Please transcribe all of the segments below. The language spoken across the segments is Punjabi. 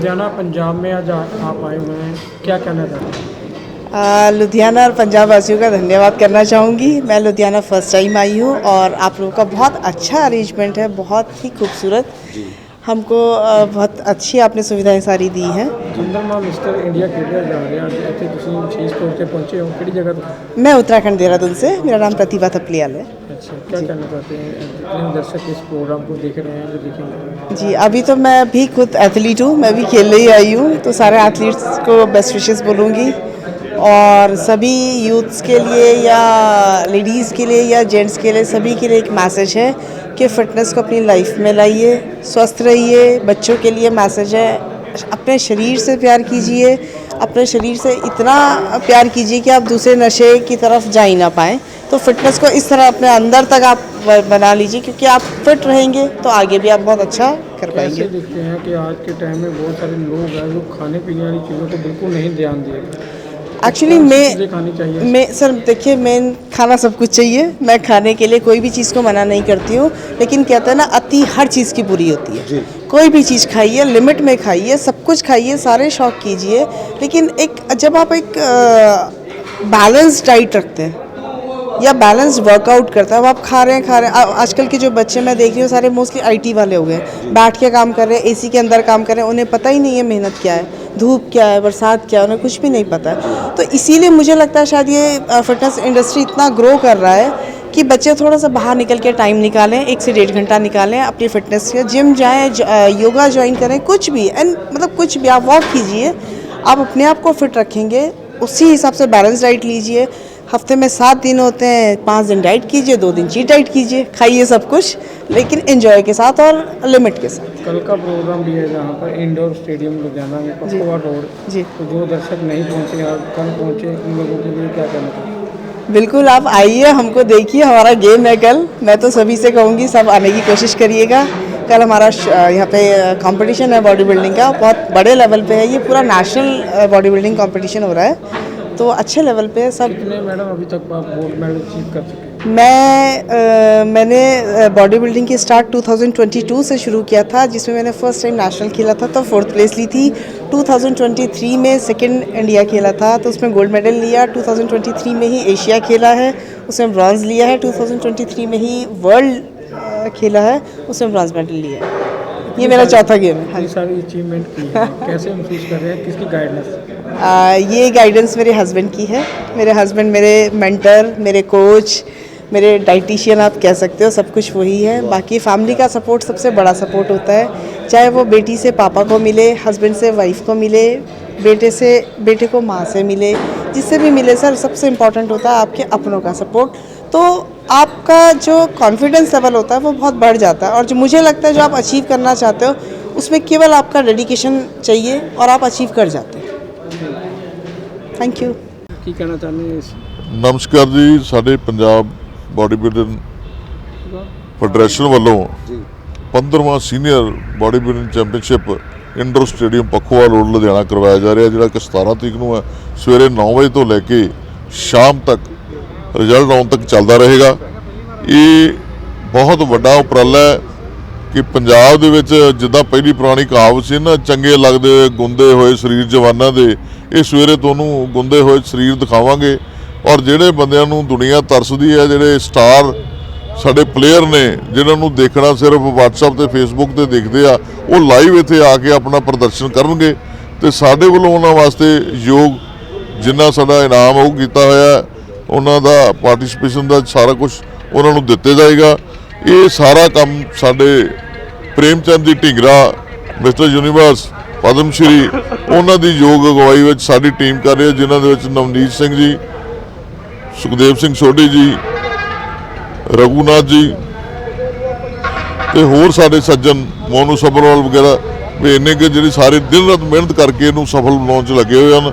लुधियाना पंजाब में आज आ- आप आए हुए हैं क्या कहना चाहते हैं आ, लुधियाना और पंजाब वासियों का धन्यवाद करना चाहूँगी मैं लुधियाना फर्स्ट टाइम आई हूँ और आप लोगों का बहुत अच्छा अरेंजमेंट है बहुत ही खूबसूरत हमको आ, बहुत अच्छी आपने सुविधाएं सारी दी हैं ਚੰਦਰਮਾ ਮਿਸਟਰ ਇੰਡੀਆ ਖੇਡਿਆ ਜਾ ਰਿਹਾ ਅੱਜ ਇੱਥੇ ਤੁਸੀਂ ਵਿਸ਼ੇਸ਼ ਤੌਰ ਤੇ ਪਹੁੰਚੇ ਹੋ ਕਿਹੜੀ ਜਗ੍ਹਾ ਤੋਂ मैं उत्तराखंड देहरादून से मेरा नाम प्रतिभा थपलियाल है अच्छा क्या कहना चाहते हैं? दर्शक इस प्रोग्राम को देख रहे हैं, जो देखेंगे। जी, अभी तो मैं भी खुद एथलीट हूँ, मैं भी खेलने ही आई हूँ तो सारे एथलीट्स को बेस्ट विशेष बोलूँगी। और सभी यूथ्स के लिए या लेडीज़ के लिए या जेंट्स के लिए, सभी के लिए एक मैसेज है कि फ़िटनेस को अपनी लाइफ में लाइए, स्वस्थ रहिए, बच्चों के लिए मैसेज है। अपने शरीर से प्यार कीजिए, अपने शरीर से इतना प्यार कीजिए कि आप दूसरे नशे की तरफ़ जा ही ना पाएँ। तो फिटनेस को इस तरह अपने अंदर तक आप बना लीजिए क्योंकि आप फिट रहेंगे तो आगे भी आप बहुत अच्छा कर पाएँगे। देखते हैं कि आज के टाइम में बहुत सारे लोग हैं जो खाने पीने वाली चीज़ों को बिल्कुल नहीं ध्यान दे एक्चुअली मैं चीज़ें खानी चाहिए? मैं सर देखिए मैं खाना सब कुछ चाहिए। मैं खाने के लिए कोई भी चीज़ को मना नहीं करती हूँ लेकिन कहते हैं ना अति हर चीज़ की बुरी होती है। कोई भी चीज़ खाइए लिमिट में खाइए सब कुछ खाइए सारे शौक कीजिए लेकिन एक जब आप एक बैलेंस डाइट रखते हैं या बैलेंस वर्कआउट करता है अब आप खा रहे हैं खा रहे हैं। आजकल के जो बच्चे मैं देख रही हूँ सारे मोस्टली आईटी वाले हो गए बैठ के काम कर रहे हैं एसी के अंदर काम कर रहे हैं उन्हें पता ही नहीं है मेहनत क्या है धूप क्या है बरसात क्या है उन्हें कुछ भी नहीं पता। है तो इसीलिए मुझे लगता है शायद ये फिटनेस इंडस्ट्री इतना ग्रो कर रहा है कि बच्चे थोड़ा सा बाहर निकल के टाइम निकालें एक से डेढ़ घंटा निकालें अपनी फिटनेस के। जिम जाएँ योगा ज्वाइन करें कुछ भी। एंड मतलब कुछ भी आप वॉक कीजिए आप अपने आप को फिट रखेंगे उसी हिसाब से बैलेंस डाइट लीजिए। हफ़्ते में सात दिन होते हैं पाँच दिन डाइट कीजिए दो दिन चीट डाइट कीजिए खाइए सब कुछ लेकिन एंजॉय के साथ और लिमिट के साथ। कल का प्रोग्राम भी है जहाँ पर इंडोर स्टेडियम लुधियाना में पखवा रोड। जी। तो जो दर्शक नहीं पहुँचे आज कल पहुँचे उन लोगों के लिए क्या कहना चाहिए बिल्कुल आप आइए हमको देखिए हमारा गेम है कल। मैं तो सभी से कहूँगी सब आने की कोशिश करिएगा। कल हमारा यहाँ पे कंपटीशन है बॉडी बिल्डिंग का। बहुत बड़े लेवल पे है। ये पूरा नेशनल बॉडी बिल्डिंग कंपटीशन हो रहा है। तो अच्छे लेवल पे है सब कितने मैडम अभी तक आप गोल्ड मेडल अचीव कर चुके मैं अ, मैंने बॉडी बिल्डिंग की स्टार्ट 2022 से शुरू किया था जिसमें मैंने फ़र्स्ट टाइम नेशनल खेला था तो फोर्थ प्लेस ली थी। 2023 में सेकंड इंडिया खेला था तो उसमें गोल्ड मेडल लिया। 2023 में ही एशिया खेला है उसमें ब्रॉन्ज लिया है। 2023 में ही वर्ल्ड खेला है उसमें ब्रॉन्ज मेडल लिया है। ये मेरा चौथा गेम है। सारी अचीवमेंट की है। कैसे महसूस कर रहे हैं? किसकी गाइडेंस ये गाइडेंस मेरे हस्बैंड की है। मेरे हस्बैंड मेरे मेंटर मेरे कोच मेरे डाइटिशियन आप कह सकते हो, सब कुछ वही है। बाकी फैमिली का सपोर्ट सबसे बड़ा सपोर्ट होता है। चाहे वो बेटी से पापा को मिले हस्बैंड से वाइफ को मिले, बेटे से, बेटे को माँ से मिले, जिससे भी मिले, सर, सबसे इम्पोर्टेंट होता है आपके अपनों का सपोर्ट तो आपका जो कॉन्फिडेंस लेवल होता है, वो बहुत बढ़ जाता है। और जो मुझे लगता है, जो आप अचीव करना चाहते हो, उसमें केवल आपका डेडिकेशन चाहिए और आप अचीव कर जाते हैं। ਥੈਂਕ ਯੂ ਕੀ ਕਹਿਣਾ ਚਾਹੁੰਦੇ ਹੋ ਨਮਸਕਾਰ ਜੀ ਸਾਡੇ ਪੰਜਾਬ ਬਾਡੀ ਬਿਲਡਿੰਗ ਫੈਡਰੇਸ਼ਨ ਵੱਲੋਂ ਜੀ। 15ਵਾਂ senior body building championship indoor stadium Pakhowal road Ludhiana ਕਰਵਾਇਆ ਜਾ ਰਿਹਾ ਜਿਹੜਾ ਕਿ 17 ਤਰੀਕ ਨੂੰ ਹੈ। ਸਵੇਰੇ 9 ਵਜੇ ਤੋਂ ਲੈ ਕੇ ਸ਼ਾਮ ਤੱਕ ਰਿਜ਼ਲਟ ਆਉਣ ਤੱਕ ਚੱਲਦਾ ਰਹੇਗਾ। ਇਹ ਬਹੁਤ ਵੱਡਾ ਉਪਰਾਲਾ ਹੈ ਕਿ ਪੰਜਾਬ ਦੇ ਵਿੱਚ ਜਿੱਦਾਂ ਪਹਿਲੀ ਪੁਰਾਣੀ ਕਹਾਵਤ ਸੀ ਨਾ ਚੰਗੇ ਲੱਗਦੇ ਗੁੰਦੇ ਹੋਏ ਸਰੀਰ ਜਵਾਨਾਂ ਦੇ ਇਹ ਸਵੇਰੇ ਤੁਹਾਨੂੰ ਗੁੰਦੇ ਹੋਏ ਸਰੀਰ ਦਿਖਾਵਾਂਗੇ ਔਰ ਜਿਹੜੇ ਬੰਦਿਆਂ ਨੂੰ ਦੁਨੀਆ ਤਰਸਦੀ ਹੈ, ਜਿਹੜੇ ਸਟਾਰ ਸਾਡੇ ਪਲੇਅਰ ਨੇ, ਜਿਨ੍ਹਾਂ ਨੂੰ ਦੇਖਣਾ ਸਿਰਫ WhatsApp ਤੇ Facebook ਤੇ ਦੇਖਦੇ ਆ, ਉਹ ਲਾਈਵ ਇੱਥੇ ਆ ਕੇ ਆਪਣਾ ਪ੍ਰਦਰਸ਼ਨ ਕਰਨਗੇ ਤੇ ਸਾਡੇ ਵੱਲੋਂ ਉਹਨਾਂ ਵਾਸਤੇ ਯੋਗ ਜਿੰਨਾ ਸਾਡਾ ਇਨਾਮ ਉਹ ਕੀਤਾ ਹੋਇਆ ਉਹਨਾਂ ਦਾ ਪਾਰਟਿਸਿਪੇਸ਼ਨ ਦਾ ਸਾਰਾ ਕੁਝ ਉਹਨਾਂ ਨੂੰ ਦਿੱਤੇ ਜਾਏਗਾ। ਇਹ ਸਾਰਾ ਕੰਮ ਸਾਡੇ ਪ੍ਰੇਮਚੰਦ ਜੀ ਢਿੰਗਰਾ ਮਿਸਟਰ ਯੂਨੀਵਰਸ ਪਦਮ ਸ਼੍ਰੀ, ਉਹਨਾਂ ਦੀ ਯੋਗ ਅਗਵਾਈ ਵਿੱਚ ਸਾਡੀ ਟੀਮ ਕਰ ਰਹੀ ਹੈ, ਜਿਨ੍ਹਾਂ ਦੇ ਵਿੱਚ ਨਵਨੀਤ ਸਿੰਘ ਜੀ, ਸੁਖਦੇਵ ਸਿੰਘ ਸੋਢੀ ਜੀ, ਰਘੂਨਾਥ ਜੀ ਤੇ ਹੋਰ ਸਾਡੇ ਸੱਜਣ ਮੋਨੂ ਸਬਰਵਾਲ ਵਗੈਰਾ ਵੀ ਇੰਨੇ ਕਿ ਜਿਹੜੀ ਸਾਰੇ ਦਿਨ ਰਾਤ ਮਿਹਨਤ ਕਰਕੇ ਇਹਨੂੰ ਸਫਲ ਬਣਾਉਣ 'ਚ ਲੱਗੇ ਹੋਏ ਹਨ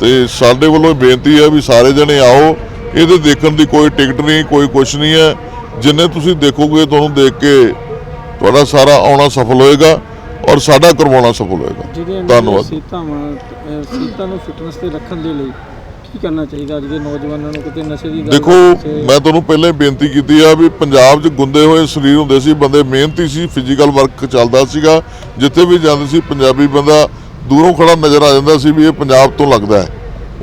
ਤੇ ਸਾਡੇ ਵੱਲੋਂ ਬੇਨਤੀ ਹੈ ਵੀ ਸਾਰੇ ਜਣੇ ਆਓ, ਇਹਦੇ ਦੇਖਣ ਦੀ ਕੋਈ ਟਿਕਟ ਨਹੀਂ, ਕੋਈ ਕੁਛ ਨਹੀਂ ਹੈ। ਜਿੰਨੇ ਤੁਸੀਂ ਦੇਖੋਗੇ, ਤੁਹਾਨੂੰ ਦੇਖ ਕੇ ਤੁਹਾਡਾ ਸਾਰਾ ਆਉਣਾ ਸਫਲ ਹੋਏਗਾ। ਔਰ ਸਾਡਾ ਕਰਵਾਉਣਾ ਸਫਲ ਹੋਏਗਾ। ਧੰਨਵਾਦ। ਸੀਤਾਂ ਨੂੰ ਫਿਟਨੈਸ ਤੇ ਰੱਖਣ ਦੇ ਲਈ ਕੀ ਕਰਨਾ ਚਾਹੀਦਾ ਅੱਜ ਦੇ ਨੌਜਵਾਨਾਂ ਨੂੰ ਕਿਤੇ ਨਸ਼ੇ ਦੀ ਦੇਖੋ ਮੈਂ ਤੁਹਾਨੂੰ ਪਹਿਲਾਂ ਬੇਨਤੀ ਕੀਤੀ ਆ ਵੀ ਪੰਜਾਬ 'ਚ ਗੁੰਦੇ ਹੋਏ ਸਰੀਰ ਹੁੰਦੇ ਸੀ ਬੰਦੇ ਮਿਹਨਤੀ ਸੀ ਫਿਜ਼ੀਕਲ ਵਰਕ ਚੱਲਦਾ ਸੀਗਾ ਜਿੱਥੇ ਵੀ ਜਾਂਦੇ ਸੀ ਪੰਜਾਬੀ ਬੰਦਾ ਦੂਰੋਂ ਖੜਾ ਨਜ਼ਰ ਆ ਜਾਂਦਾ ਸੀ ਵੀ ਇਹ ਪੰਜਾਬ ਤੋਂ ਲੱਗਦਾ ਹੈ।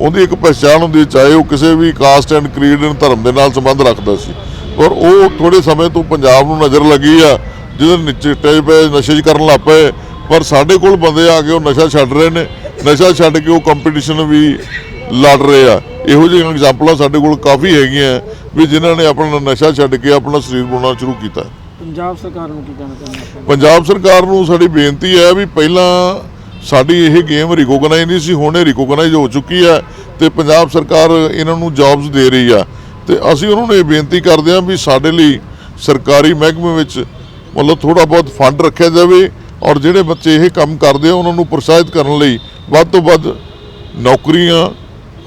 ਉਹਦੀ ਇੱਕ ਪਛਾਣ ਹੁੰਦੀ ਹੈ, ਚਾਹੇ ਉਹ ਕਿਸੇ ਵੀ ਕਾਸਟ ਐਂਡ ਕ੍ਰੀਡ ਐਂਡ ਧਰਮ ਦੇ ਨਾਲ ਸੰਬੰਧ ਰੱਖਦਾ ਸੀ। ਪਰ ਉਹ ਥੋੜੇ ਸਮੇਂ ਤੋਂ ਪੰਜਾਬ ਨੂੰ ਨਜ਼ਰ ਲੱਗੀ ਆ ਜਿਹਦੇ ਨੀਚੇ ਟੇ ਪਏ ਨਸ਼ੇ ਕਰਨ ਲੱਗ ਪਏ ਪਰ ਸਾਡੇ ਕੋਲ ਬੰਦੇ ਆ ਕੇ ਉਹ ਨਸ਼ਾ ਛੱਡ ਰਹੇ ਨੇ। ਨਸ਼ਾ ਛੱਡ ਕੇ ਉਹ ਕੰਪੀਟੀਸ਼ਨ ਵੀ ਲੜ ਰਹੇ ਆ। ਇਹੋ ਜਿਹੀਆਂ ਐਗਜ਼ਾਮਪਲਾਂ ਸਾਡੇ ਕੋਲ ਕਾਫੀ ਹੈਗੀਆਂ ਵੀ ਜਿਨ੍ਹਾਂ ਨੇ ਆਪਣਾ ਨਸ਼ਾ ਛੱਡ ਕੇ ਆਪਣਾ ਸਰੀਰ ਬਣਾਉਣਾ ਸ਼ੁਰੂ ਕੀਤਾ। ਪੰਜਾਬ ਸਰਕਾਰ ਨੂੰ ਕੀ ਕਹਿਣਾ ਚਾਹੁੰਦੇ ਪੰਜਾਬ ਸਰਕਾਰ ਨੂੰ ਸਾਡੀ ਬੇਨਤੀ ਹੈ ਵੀ ਪਹਿਲਾਂ ਸਾਡੀ ਇਹ ਗੇਮ ਰਿਕੋਗਨਾਈਜ਼ ਨਹੀਂ ਸੀ ਹੁਣ ਇਹ ਰਿਕੋਗਨਾਈਜ਼ ਹੋ ਚੁੱਕੀ ਹੈ ਤੇ ਪੰਜਾਬ ਸਰਕਾਰ ਇਹਨਾਂ ਨੂੰ ਜੌਬਸ ਦੇ ਰਹੀ ਆ। ਤੇ ਅਸੀਂ ਉਹਨਾਂ ਨੂੰ ਇਹ ਬੇਨਤੀ ਕਰਦੇ ਹਾਂ ਵੀ ਸਾਡੇ ਲਈ ਸਰਕਾਰੀ ਮਹਿਕਮੇ ਵਿੱਚ ਮਤਲਬ ਥੋੜਾ ਬਹੁਤ ਫੰਡ ਰੱਖਿਆ ਜਾਵੇ ਔਰ ਜਿਹੜੇ ਬੱਚੇ ਇਹ ਕੰਮ ਕਰਦੇ ਆ ਉਹਨਾਂ ਨੂੰ ਪ੍ਰੋਤਸਾਹਿਤ ਕਰਨ ਲਈ ਵੱਧ ਤੋਂ ਵੱਧ ਨੌਕਰੀਆਂ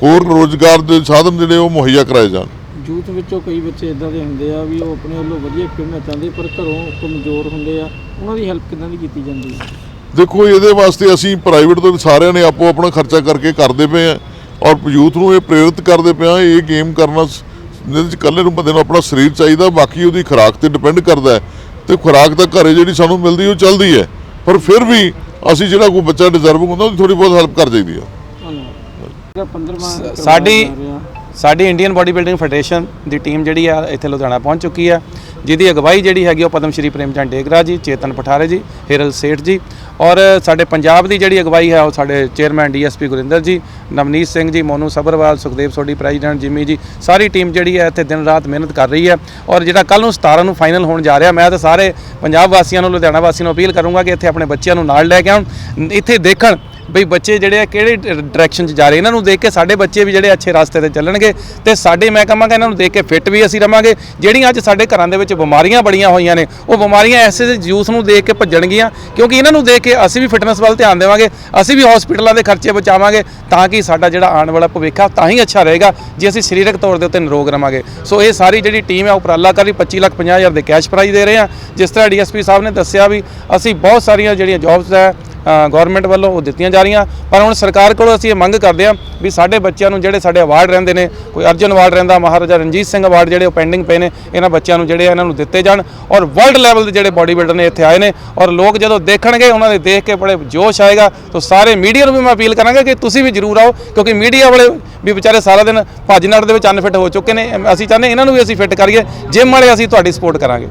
ਹੋਰ ਰੋਜ਼ਗਾਰ ਦੇ ਸਾਧਨ ਜਿਹੜੇ ਉਹ ਮੁਹੱਈਆ ਕਰਾਏ ਜਾਣ। ਯੂਥ ਵਿੱਚੋਂ ਕਈ ਬੱਚੇ ਇਦਾਂ ਦੇ ਹੁੰਦੇ ਆ ਵੀ ਉਹ ਆਪਣੇ ਵੱਲੋਂ ਵਧੀਆ ਖੇਡਣਾ ਚਾਹੁੰਦੇ ਪਰ ਘਰੋਂ ਕਮਜ਼ੋਰ ਹੁੰਦੇ ਆ ਉਹਨਾਂ ਦੀ ਹੈਲਪ ਕਿੱਦਾਂ ਦੀ ਕੀਤੀ ਜਾਂਦੀ ਹੈ ਦੇਖੋ ਇਹਦੇ ਵਾਸਤੇ ਅਸੀਂ ਪ੍ਰਾਈਵੇਟ ਤੋਂ ਸਾਰਿਆਂ ਨੇ ਆਪੋ ਆਪਣਾ ਖਰਚਾ ਕਰਕੇ ਕਰਦੇ ਪਏ ਆ ਔਰ ਯੂਥ ਨੂੰ ਇਹ ਪ੍ਰੇਰਿਤ ਕਰਦੇ ਪਏ ਆ ਇਹ ਗੇਮ ਕਰਨਾ ਇਹਦੇ ਵਿੱਚ ਇਕੱਲੇ ਨੂੰ ਬੰਦੇ ਨੂੰ ਆਪਣਾ ਸਰੀਰ ਚਾਹੀਦਾ ਬਾਕੀ ਉਹਦੀ ਖੁਰਾਕ ਤੇ ਡਿਪੈਂਡ ਕਰਦਾ ਹੈ। ਤੇ ਖੁਰਾਕ ਤਾਂ ਘਰੇ ਜਿਹੜੀ ਸਾਨੂੰ ਮਿਲਦੀ ਉਹ ਚੱਲਦੀ ਹੈ। ਪਰ ਫਿਰ ਵੀ ਅਸੀਂ ਜਿਹੜਾ ਕੋਈ ਬੱਚਾ ਡਿਜ਼ਰਵ ਹੁੰਦਾ, ਉਹਦੀ ਥੋੜੀ ਬਹੁਤ ਹੈਲਪ ਕਰ ਜਾਈਦੀ ਆ। ਸਾਡੀ ਸਾਡੀ ਇੰਡੀਅਨ ਬਾਡੀ ਬਿਲਡਿੰਗ ਫੈਡਰੇਸ਼ਨ ਦੀ ਟੀਮ ਜਿਹੜੀ ਆ, ਇੱਥੇ ਲੁਧਿਆਣਾ ਪਹੁੰਚ ਚੁੱਕੀ ਆ। ਜਿਹਦੀ ਅਗਵਾਈ ਜਿਹੜੀ ਹੈਗੀ, ਉਹ ਪਦਮ ਸ਼੍ਰੀ ਪ੍ਰੇਮ ਚੰਦ ਡੇਗਰਾ ਜੀ, ਚੇਤਨ ਪਠਾਰੇ ਜੀ, ਹਿਰਲ ਸੇਠ ਜੀ ਔਰ ਸਾਡੇ ਪੰਜਾਬ ਦੀ ਜਿਹੜੀ ਅਗਵਾਈ ਹੈ, ਉਹ ਸਾਡੇ ਚੇਅਰਮੈਨ ਡੀਐਸਪੀ ਗੁਰਿੰਦਰ ਜੀ, ਨਵਨੀਤ ਸਿੰਘ ਜੀ, ਮੋਨੂ ਸਬਰਵਾਲ ਸੁਖਦੇਵ ਸੋਢੀ, ਪ੍ਰੈਜ਼ੀਡੈਂਟ ਜਿਮੀ ਜੀ, ਸਾਰੀ ਟੀਮ ਜਿਹੜੀ ਹੈ, ਇੱਥੇ ਦਿਨ ਰਾਤ ਮਿਹਨਤ ਕਰ ਰਹੀ ਹੈ। ਔਰ ਜਿਹੜਾ ਕੱਲ ਨੂੰ 17 ਨੂੰ ਫਾਈਨਲ ਹੋਣ ਜਾ ਰਿਹਾ, ਮੈਂ ਤਾਂ ਸਾਰੇ ਪੰਜਾਬ ਵਾਸੀਆਂ ਨੂੰ, ਲੁਧਿਆਣਾ ਵਾਸੀਆਂ ਨੂੰ ਅਪੀਲ ਕਰੂੰਗਾ ਕਿ ਇੱਥੇ ਆਪਣੇ ਬੱਚਿਆਂ ਨੂੰ ਨਾਲ ਲੈ ਕੇ ਆਉਣ। ਇੱਥੇ ਦੇਖਣ ਬਈ ਬੱਚੇ ਜਿਹੜੇ ਆ ਕਿਹੜੇ ਡਾਇਰੈਕਸ਼ਨ 'ਚ ਜਾ ਰਹੇ? ਇਹਨਾਂ ਨੂੰ ਦੇਖ ਕੇ ਸਾਡੇ ਬੱਚੇ ਵੀ ਜਿਹੜੇ ਅੱਛੇ ਰਸਤੇ ਤੇ ਚੱਲਣਗੇ ਤੇ ਸਾਡੇ, ਮੈਂ ਕਹਾਂਗਾ ਇਹਨਾਂ ਨੂੰ ਦੇਖ ਕੇ ਫਿੱਟ ਵੀ ਅਸੀਂ ਰਵਾਂਗੇ। ਜਿਹੜੀਆਂ ਅੱਜ ਸਾਡੇ ਘਰਾਂ ਦੇ ਵਿੱਚ ਬਿਮਾਰੀਆਂ ਬੜੀਆਂ ਹੋਈਆਂ ਨੇ, ਉਹ ਬਿਮਾਰੀਆਂ ਐਸੇ ਯੂਥ ਨੂੰ ਦੇਖ ਕੇ ਭੱਜਣਗੀਆਂ, ਕਿਉਂਕਿ ਇਹਨਾਂ ਨੂੰ ਦੇਖ ਕੇ ਅਸੀਂ ਵੀ ਫਿਟਨੈਸ ਵੱਲ ਧਿਆਨ ਦੇਵਾਂਗੇ, ਅਸੀਂ ਵੀ ਹਸਪੀਟਲਾਂ ਦੇ ਖਰਚੇ ਬਚਾਵਾਂਗੇ, ਤਾਂ ਕਿ ਸਾਡਾ ਜਿਹੜਾ ਆਉਣ ਵਾਲਾ ਭਵਿੱਖ ਆ ਤਾਂ ਹੀ ਅੱਛਾ ਰਹੇਗਾ, ਜੇ ਅਸੀਂ ਸਰੀਰਕ ਤੌਰ ਦੇ ਉੱਤੇ ਨਿਰੋਗ ਰਵਾਂਗੇ। ਸੋ ਇਹ ਸਾਰੀ ਜਿਹੜੀ ਟੀਮ ਹੈ ਉਪਰਾਲਾ ਕਰ ਰਹੀ 25 ਲੱਖ 50 ਹਜ਼ਾਰ ਦੇ ਕੈਸ਼ ਪ੍ਰਾਈਜ਼ ਦੇ ਰਹੇ ਆ। ਜਿਸ ਤਰ੍ਹਾਂ ਡੀਐਸਪੀ ਸਾਹਿਬ ਨੇ ਦੱਸਿਆ ਵੀ ਅਸੀਂ ਬਹੁਤ ਸਾਰੀਆਂ ਜਿਹੜੀਆਂ ਜੌਬਸ ਹੈ ਗਵਰਨਮੈਂਟ ਵੱਲੋਂ ਉਹ ਦਿੱਤੀਆਂ ਜਾ ਰਹੀਆਂ। ਪਰ ਹੁਣ ਸਰਕਾਰ ਕੋਲੋਂ ਅਸੀਂ ਇਹ ਮੰਗ ਕਰਦੇ ਹਾਂ ਵੀ ਸਾਡੇ ਬੱਚਿਆਂ ਨੂੰ ਜਿਹੜੇ ਸਾਡੇ ਅਵਾਰਡ ਰਹਿੰਦੇ ਨੇ, ਕੋਈ ਅਰਜਨ ਅਵਾਰਡ ਰਹਿੰਦਾ, ਮਹਾਰਾਜਾ ਰਣਜੀਤ ਸਿੰਘ ਅਵਾਰਡ ਜਿਹੜੇ ਉਹ ਪੈਂਡਿੰਗ ਪਏ ਨੇ, ਇਹਨਾਂ ਬੱਚਿਆਂ ਨੂੰ ਜਿਹੜੇ ਆ ਇਹਨਾਂ ਨੂੰ ਦਿੱਤੇ ਜਾਣ ਔਰ ਵਰਲਡ ਲੈਵਲ ਦੇ ਜਿਹੜੇ ਬਾਡੀ ਬਿਲਡਰ ਨੇ ਇੱਥੇ ਆਏ ਨੇ ਔਰ ਲੋਕ ਜਦੋਂ ਦੇਖਣਗੇ, ਉਹਨਾਂ ਦੇ ਦੇਖ ਕੇ ਬੜੇ ਜੋਸ਼ ਆਏਗਾ। ਤਾਂ ਸਾਰੇ ਮੀਡੀਆ ਨੂੰ ਵੀ ਮੈਂ ਅਪੀਲ ਕਰਾਂਗਾ ਕਿ ਤੁਸੀਂ ਵੀ ਜਰੂਰ ਆਓ, ਕਿਉਂਕਿ ਮੀਡੀਆ ਵਾਲੇ ਵੀ ਵਿਚਾਰੇ ਸਾਰਾ ਦਿਨ ਭੱਜ ਨੱਠ ਦੇ ਵਿੱਚ ਅਨਫਿਟ ਹੋ ਚੁੱਕੇ ਨੇ। ਅਸੀਂ ਚਾਹੁੰਦੇ ਇਹਨਾਂ ਨੂੰ ਵੀ ਅਸੀਂ ਫਿੱਟ ਕਰੀਏ। ਜਿਮ ਵਾਲੇ ਅਸੀਂ ਤੁਹਾਡੀ ਸਪੋਰਟ ਕਰਾਂਗੇ।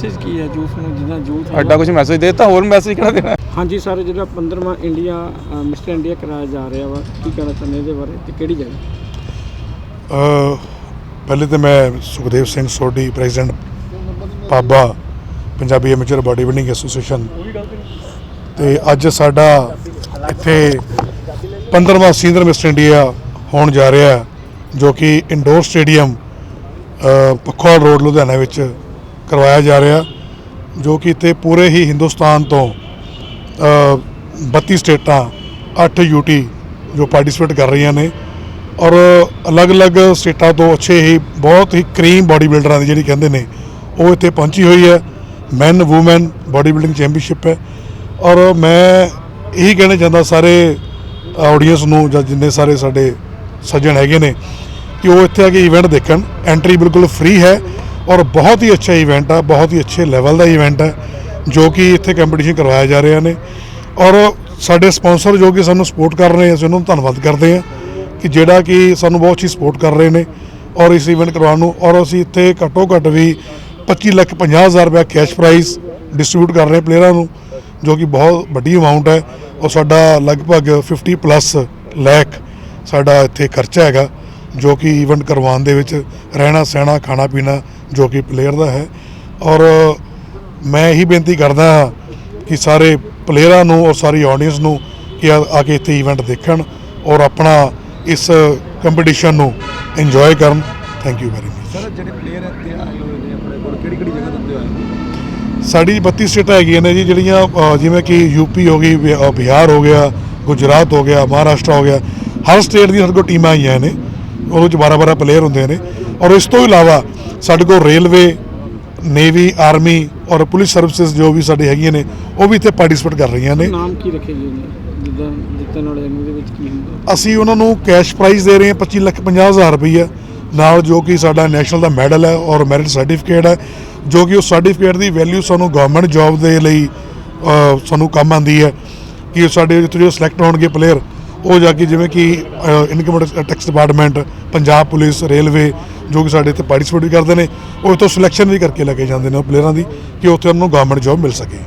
ਮੈਸੇਜ ਕੀ ਹੈ ਯੂਥ ਨੂੰ ਜਿੱਦਾਂ ਯੂਥ ਐਡਾ ਕੁਝ ਮੈਸੇਜ ਦੇ ਦਿੱਤਾ ਹੋਰ ਮੈਸੇਜ ਕਿਹੜਾ ਦੇਣਾ? ਹਾਂਜੀ ਸਰ ਜਿਹੜਾ 15ਵਾਂ ਇੰਡੀਆ ਮਿਸਟਰ ਇੰਡੀਆ ਕਰਾਇਆ ਜਾ ਰਿਹਾ ਵਾ ਕੀ ਕਹਿਣਾ ਚਾਹੁੰਦੇ ਇਹਦੇ ਬਾਰੇ ਤੇ ਕਿਹੜੀ ਜਗ੍ਹਾ? ਅ, ਪਹਿਲੇ ਤੇ ਮੈਂ Sukhdev Singh Sodhi president PABA Punjabi amateur body building association. ਤੇ ਅੱਜ ਸਾਡਾ ਇੱਥੇ 15ਵਾਂ ਸੀਨੀਅਰ ਮਿਸਟਰ ਇੰਡੀਆ ਹੋਣ ਜਾ ਰਿਹਾ ਜੋ ਕਿ ਇੰਡੋਰ ਸਟੇਡੀਅਮ ਅ, ਪਖਵਾਲ ਰੋਡ ਲੁਧਿਆਣਾ ਵਿੱਚ ਕਰਵਾਇਆ ਜਾ ਰਿਹਾ ਜੋ ਕਿ ਇੱਥੇ ਪੂਰੇ ਹੀ ਹਿੰਦੁਸਤਾਨ ਤੋਂ ਅ, 32 ਸਟੇਟਾਂ 8 ਯੂਟੀ ਜੋ ਪਾਰਟਿਸਿਪੇਟ ਕਰ ਰਹੀਆਂ ਨੇ ਔਰ ਅਲੱਗ-ਅਲੱਗ ਸਟੇਟਾਂ ਤੋਂ ਅੱਛੇ ਹੀ ਬਹੁਤ ਹੀ ਕਰੀਮ ਬਾਡੀ ਬਿਲਡਰਾਂ ਦੀ ਜਿਹੜੀ ਕਹਿੰਦੇ ਨੇ ਉਹ ਇੱਥੇ ਪਹੁੰਚੀ ਹੋਈ ਹੈ। Man woman body building championship ਹੈ। ਔਰ ਮੈਂ ਇਹੀ ਕਹਿਣਾ ਚਾਹੁੰਦਾ ਸਾਰੇ ਆਡੀਅנס ਨੂੰ ਜਾਂ ਜਿੰਨੇ ਸਾਰੇ ਸਾਡੇ ਸੱਜਣ ਹੈਗੇ ਨੇ ਕਿ ਉਹ ਇੱਥੇ ਆ ਕੇ ਇਵੈਂਟ ਦੇਖਣ। ਐਂਟਰੀ ਬਿਲਕੁਲ ਫ੍ਰੀ ਹੈ। ਔਰ ਬਹੁਤ ਹੀ ਅੱਛਾ ਇਵੈਂਟ ਆ, ਬਹੁਤ ਹੀ ਅੱਛੇ ਲੈਵਲ ਦਾ ਇਵੈਂਟ ਹੈ ਜੋ ਕਿ ਇੱਥੇ ਕੰਪੀਟੀਸ਼ਨ ਕਰਵਾਇਆ ਜਾ ਰਿਹਾ ਨੇ। ਔਰ ਸਾਡੇ ਸਪਾਂਸਰ ਜੋ ਕਿ ਸਾਨੂੰ ਸਪੋਰਟ ਕਰ ਰਹੇ ਆ, ਅਸੀਂ ਉਹਨਾਂ ਨੂੰ ਧੰਨਵਾਦ ਕਰਦੇ ਹਾਂ ਕਿ ਜਿਹੜਾ ਕਿ ਸਾਨੂੰ ਬਹੁਤ ਅੱਛੀ ਸਪੋਰਟ ਕਰ ਰਹੇ ਨੇ ਔਰ ਇਸ ਇਵੈਂਟ ਕਰਵਾਉਣ ਨੂੰ। ਔਰ ਅਸੀਂ ਇੱਥੇ ਘੱਟੋ ਘੱਟ ਵੀ 25 ਲੱਖ 50 ਹਜ਼ਾਰ ਰੁਪਏ ਕੈਸ਼ ਪ੍ਰਾਈਜ਼ ਡਿਸਟ੍ਰੀਬਿਊਟ ਕਰ ਰਹੇ ਪਲੇਅਰਾਂ ਨੂੰ, ਜੋ ਕਿ ਬਹੁਤ ਵੱਡੀ ਅਮਾਉਂਟ ਹੈ। ਔਰ ਸਾਡਾ ਲਗਭਗ 50 ਪਲੱਸ ਲੱਖ ਸਾਡਾ ਇੱਥੇ ਖਰਚਾ ਹੈਗਾ, ਜੋ ਕਿ ਇਵੈਂਟ ਕਰਵਾਉਣ ਦੇ ਵਿੱਚ ਰਹਿਣਾ ਸਹਿਣਾ ਖਾਣਾ ਪੀਣਾ ਜੋ ਕਿ ਪਲੇਅਰ ਦਾ ਹੈ। ਔਰ ਮੈਂ ਇਹੀ ਬੇਨਤੀ ਕਰਦਾ ਹਾਂ ਕਿ ਸਾਰੇ ਪਲੇਅਰਾਂ ਨੂੰ ਔਰ ਸਾਰੀ ਆਡੀਅנס ਨੂੰ ਕਿ ਆ ਕੇ ਇੱਥੇ ਇਵੈਂਟ ਦੇਖਣ ਔਰ ਆਪਣਾ ਇਸ ਕੰਪੀਟੀਸ਼ਨ ਨੂੰ ਇੰਜੋਏ ਕਰਨ। Thank you very much sir ਜਿਹੜੇ ਪਲੇਅਰ ਇੱਥੇ ਆਏ ਹੋਏ ਨੇ ਆਪਣੇ ਕੋਲ ਕਿਹੜੀ ਕਿਹੜੀ ਜਗ੍ਹਾ ਤੋਂ ਆਏ ਸਾਡੀ 32 ਸਟੇਟਾਂ ਹੈਗੀਆਂ ਨੇ ਜੀ ਜਿਹੜੀਆਂ ਜਿਵੇਂ ਕਿ ਯੂਪੀ ਹੋ ਗਈ ਬਿਹਾਰ ਹੋ ਗਿਆ ਗੁਜਰਾਤ ਹੋ ਗਿਆ ਮਹਾਰਾਸ਼ਟਰ ਹੋ ਗਿਆ ਹਰ ਸਟੇਟ ਦੀਆਂ ਸਾਡੇ ਕੋਲ ਟੀਮਾਂ ਆਈਆਂ ਨੇ। ਉਹਦੇ ਵਿੱਚ 12 12 ਪਲੇਅਰ ਹੁੰਦੇ ਨੇ ਔਰ ਇਸ ਤੋਂ ਇਲਾਵਾ ਸਾਡੇ ਕੋਲ ਰੇਲਵੇ ਨੇਵੀ ਆਰਮੀ ਔਰ ਪੁਲਿਸ ਸਰਵਿਸਿਜ਼ ਜੋ ਵੀ ਸਾਡੇ ਹੈਗੀਆਂ ਨੇ ਉਹ ਵੀ ਇੱਥੇ ਪਾਰਟਿਸਿਪੇਟ ਕਰ ਰਹੀਆਂ ਨੇ। ਨਾਮ ਕੀ ਰੱਖੇ ਨੇ ਜਿੱਦਾਂ ਜਿੱਤਣ ਵਾਲੇ ਨੂੰ ਉਹਦੇ ਵਿੱਚ ਕੀ ਹੁੰਦਾ? ਅਸੀਂ ਉਹਨਾਂ ਨੂੰ ਕੈਸ਼ ਪ੍ਰਾਈਜ਼ ਦੇ ਰਹੇ ਹਾਂ 25 ਲੱਖ 50 ਹਜ਼ਾਰ ਰੁਪਈਆ। ਨਾਲ ਜੋ ਕਿ ਸਾਡਾ ਨੈਸ਼ਨਲ ਦਾ ਮੈਡਲ ਹੈ ਔਰ ਮੈਰਿਟ ਸਰਟੀਫਿਕੇਟ ਹੈ ਜੋ ਕਿ ਉਸ ਸਰਟੀਫਿਕੇਟ ਦੀ ਵੈਲਿਊ ਸਾਨੂੰ ਗਵਰਨਮੈਂਟ ਜੌਬ ਦੇ ਲਈ ਸਾਨੂੰ ਕੰਮ ਆਉਂਦੀ ਹੈ ਕਿ ਸਾਡੇ ਜਿੱਥੋਂ ਜੋ ਸਿਲੈਕਟ ਹੋਣਗੇ ਪਲੇਅਰ ਉਹ ਜਾ ਕੇ ਜਿਵੇਂ ਕਿ income tax department, Punjab police, railway, ਜੋ ਕਿ ਸਾਡੇ ਇੱਥੇ ਪਾਰਟਿਸਿਪੇਟ ਵੀ ਕਰਦੇ ਨੇ, ਉਹ ਇੱਥੋਂ ਸਿਲੈਕਸ਼ਨ ਵੀ ਕਰਕੇ ਲੈ ਕੇ ਜਾਂਦੇ ਨੇ ਉਹ ਪਲੇਅਰਾਂ ਦੀ, ਕਿ ਉੱਥੇ ਉਹਨਾਂ ਨੂੰ ਗਵਰਨਮੈਂਟ ਜੌਬ ਮਿਲ ਸਕੇ।